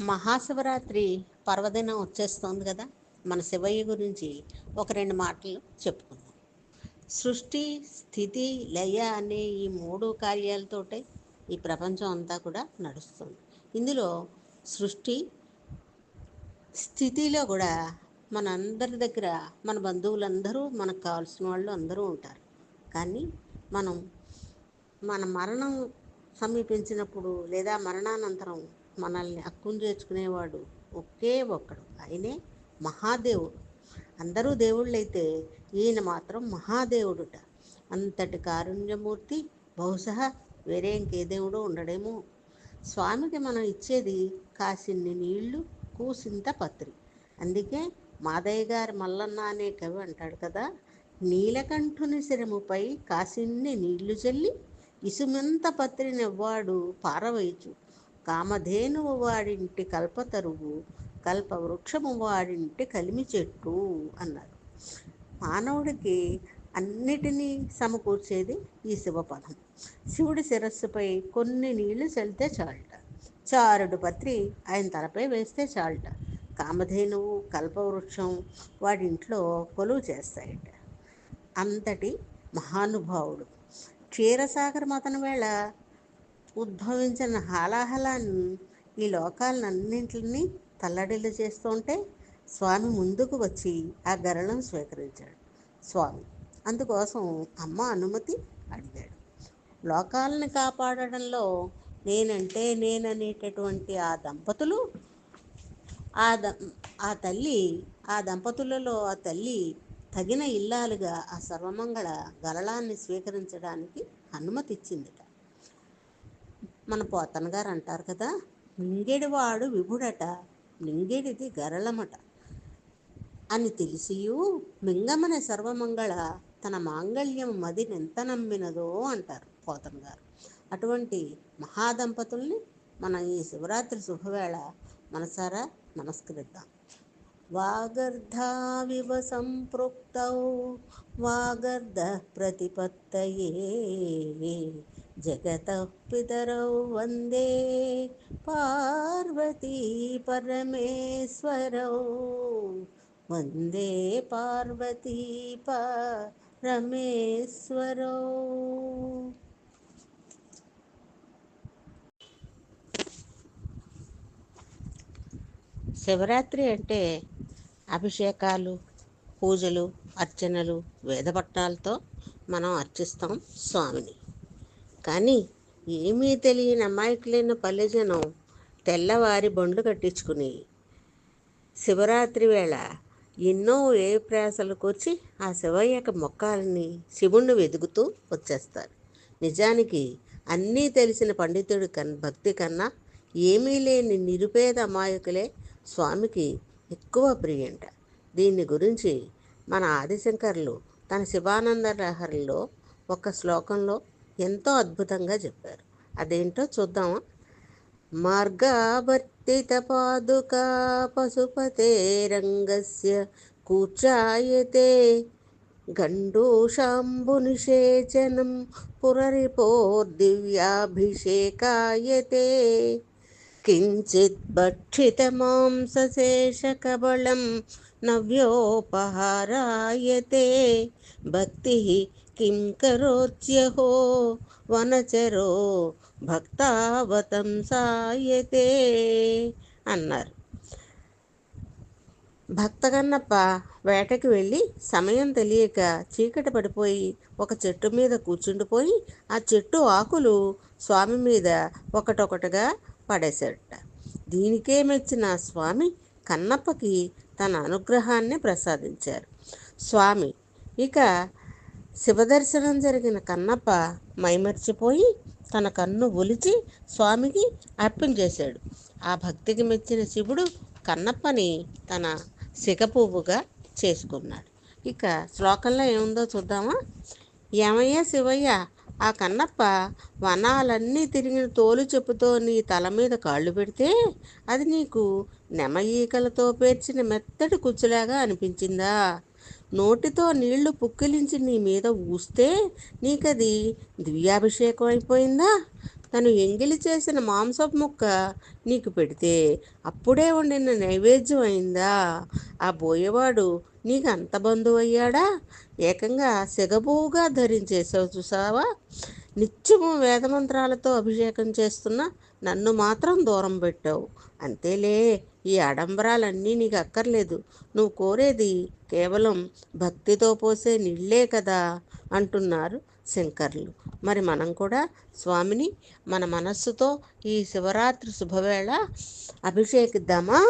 మహాశివరాత్రి పర్వదినం వచ్చేస్తోంది కదా. మన శివయ్య గురించి ఒక రెండు మాటలు చెప్పుకుందాం. సృష్టి స్థితి లయ అనే ఈ మూడు కార్యాలతోటే ఈ ప్రపంచం అంతా కూడా నడుస్తుంది. ఇందులో సృష్టి స్థితిలో కూడా మన అందరి దగ్గర మన బంధువులందరూ మనకు కావాల్సిన వాళ్ళు అందరూ ఉంటారు. కానీ మనం మన మరణం సమీపించినప్పుడు లేదా మరణానంతరం మనల్ని హక్కును చేర్చుకునేవాడు ఒకే ఒక్కడు. ఆయనే మహాదేవుడు. అందరూ దేవుళ్ళైతే ఈయన మాత్రం మహాదేవుడుట. అంతటి కారుణ్యమూర్తి బహుశా వేరే ఇంకే దేవుడు ఉండడేమో. స్వామికి మనం ఇచ్చేది కాసిన్ని నీళ్ళు కూసింత పత్రి. అందుకే మాదయ్య గారి మల్లన్న అనే కవి అంటాడు కదా నీలకంఠుని శిరముపై కాసిన్ని నీళ్ళు చల్లి ఇసుమంత పత్రినివ్వాడు పారవైచు కామధేనువు వాడింటి కల్పతరువు కల్ప వృక్షము వాడింటి కలిమి చెట్టు అన్నారు. మానవుడికి అన్నిటినీ సమకూర్చేది ఈ శివపదం. శివుడి శిరస్సుపై కొన్ని నీళ్ళు చల్లితే చాలట. చారుడు పత్రి ఆయన తలపై వేస్తే చాలట. కామధేనువు కల్పవృక్షం వాడింట్లో కొలువు చేస్తాయట. అంతటి మహానుభావుడు. క్షీరసాగర మతన వేళ ఉద్భవించిన హాలాహలాన్ని ఈ లోకాలన్నింటినీ తల్లడిల్లు చేస్తుంటే స్వామి ముందుకు వచ్చి ఆ గరళం స్వీకరించాడు. స్వామి అందుకోసం అమ్మ అనుమతి అడిగాడు. లోకాలను కాపాడడంలో నేనంటే నేననేటటువంటి ఆ దంపతులు ఆ ద ఆ తల్లి ఆ దంపతులలో ఆ తల్లి తగిన ఇల్లాలుగా ఆ సర్వమంగళ గరళాన్ని స్వీకరించడానికి అనుమతి ఇచ్చిందిట మన పోతన్ గారు అంటారు కదా మింగెడివాడు విభుడట మింగెడిది గరళమట. అని తెలిసియు మింగమనే సర్వమంగళ తన మాంగళ్యం మదినెంత నమ్మినదో అంటారు పోతన్ గారు. అటువంటి మహాదంపతుల్ని మనం ఈ శివరాత్రి శుభవేళ మనసారా నమస్కరిద్దాం. వాగర్ధావివ సంపృక్త వాగర్ధ ప్రతిపత్తయే. జగత పితరౌ వందే పార్వతీ పరమేశ్వరౌ. వందే పార్వతీ పరమేశ్వరౌ. శివరాత్రి అంటే అభిషేకాలు పూజలు అర్చనలు వేదపట్నాలతో మనం అర్చిస్తాం స్వామిని. కానీ ఏమీ తెలియని అమాయకులైన పల్లెజనం తెల్లవారి బండ్లు కట్టించుకుని శివరాత్రి వేళ ఎన్నో ఏ ప్రయాసలు వచ్చి ఆ శివయ్యక మొక్కాలని శివుణ్ణి వెతుకుతూ వచ్చేస్తారు. నిజానికి అన్నీ తెలిసిన పండితుడి కన్ భక్తి కన్నా ఏమీ లేని నిరుపేద అమాయకులే స్వామికి ఎక్కువ ప్రియంట. దీని గురించి మన ఆదిశంకర్లు తన శివానంద లహరిలో ఒక శ్లోకంలో ఎంతో అద్భుతంగా చెప్పారు. అదేంటో చూద్దామా? మార్గావర్తిత పాదుకా పశుపతే రంగస్య కూర్చాయతే గండూషాంబునిషేచనం పురరిపోర్దివ్యాభిషేకాయతే కించిత్ భక్షితమాంసశేషకబళం నవ్యోపహారాయతే. భక్తి కిం కరోత్యహో వనచరో భక్తావతంసాయతే అన్నారు. భక్తగన్నప్ప వేటకి వెళ్ళి సమయం తెలియక చీకటి పడిపోయి ఒక చెట్టు మీద కూర్చుండిపోయి ఆ చెట్టు ఆకులు స్వామి మీద ఒకటొకటిగా పడేశాడట. దీనికే మెచ్చిన స్వామి కన్నప్పకి తన అనుగ్రహాన్ని ప్రసాదించారు. స్వామి ఇక శివదర్శనం జరిగిన కన్నప్ప మైమర్చిపోయి తన కన్ను ఒలిచి స్వామికి అర్పించేశాడు ఆ భక్తికి మెచ్చిన శివుడు కన్నప్పని తన సిగపువ్వుగా చేసుకున్నాడు. ఇక శ్లోకంలో ఏముందో చూద్దామా? ఏమయ్య శివయ్య ఆ కన్నప్ప వనాలన్నీ తిరిగిన తోలు చెప్పుతో నీ తల మీద కాళ్ళు పెడితే అది నీకు నెమ ఈకలతో పేర్చిన మెత్తటి కుచ్చులాగా అనిపించిందా? నోటితో నీళ్ళు పుక్కిలించి నీ మీద ఊస్తే నీకది దివ్యాభిషేకం అయిపోయిందా తను ఎంగిలి చేసిన మాంసపు ముక్క నీకు పెడితే అప్పుడే వండిన నైవేద్యం అయిందా? ఆ బోయేవాడు నీకు అంత బంధువు అయ్యాడా ఏకంగా సెగబువుగా ధరించేసావు చూసావా? నిత్యము వేదమంత్రాలతో అభిషేకం చేస్తున్న నన్ను మాత్రం దూరం పెట్టావు. అంతేలే ఈ ఆడంబరాలన్నీ నీకు అక్కర్లేదు నువ్వు కోరేది కేవలం భక్తితో పోసే నీళ్ళే కదా అంటున్నారు శంకర్లు. మరి మనం కూడా స్వామిని మన మనస్సుతో ఈ శివరాత్రి శుభవేళ అభిషేకిద్దామా?